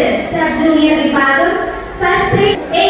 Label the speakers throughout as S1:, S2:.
S1: Sérgio Junior Vipado faz três.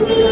S2: me.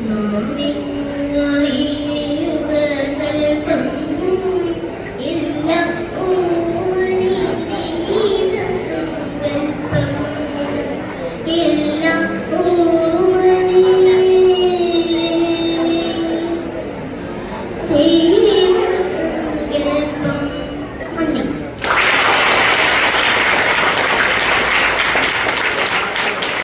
S2: നിങ്ങൾ നോവിങ്ങായി യുഗകൽപ്പം